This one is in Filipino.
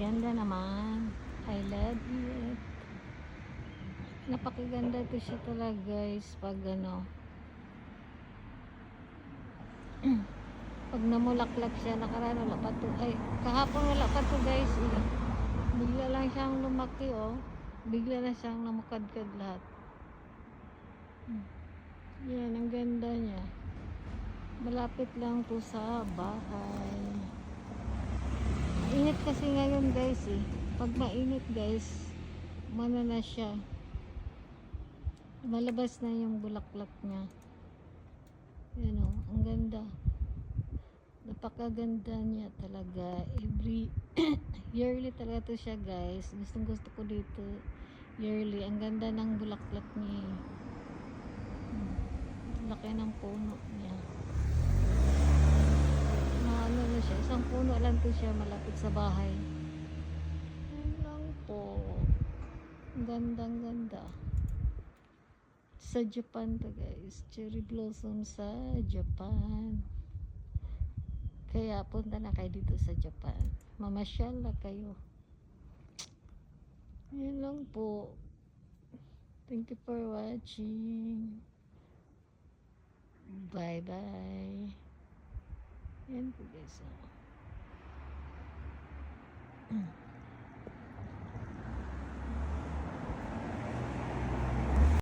Ganda naman. I love it. Napakaganda to siya talaga guys. Pag ano. Pag namulaklak siya, nakaraan wala pa to. Ay, kahapon wala pa to guys. Eh. Bigla lang siyang lumaki oh. Bigla na siyang namukadkad lahat. Yan, ang ganda niya. Malapit lang to sa bahay. Init kasi ngayon guys eh. Pag mainit guys, mana na siya. Malabas na yung bulaklak niya. Yan o, ang ganda. Napakaganda niya talaga. Every yearly talaga to siya guys. Gustong gusto ko dito. Yearly. Ang ganda ng bulaklak niya. eh. Hmm. Laki ng puno niya. Maano na siya. Isang puno lang to siya malapit sa bahay. Yan lang po. Ang gandang ganda. Sa Japan to guys. Cherry blossom sa Japan. Kaya punta na kayo dito sa Japan. Mamasyal na kayo. Yan lang po. Thank you for watching. Bye bye. Yan po guys. oh. Mm-hmm.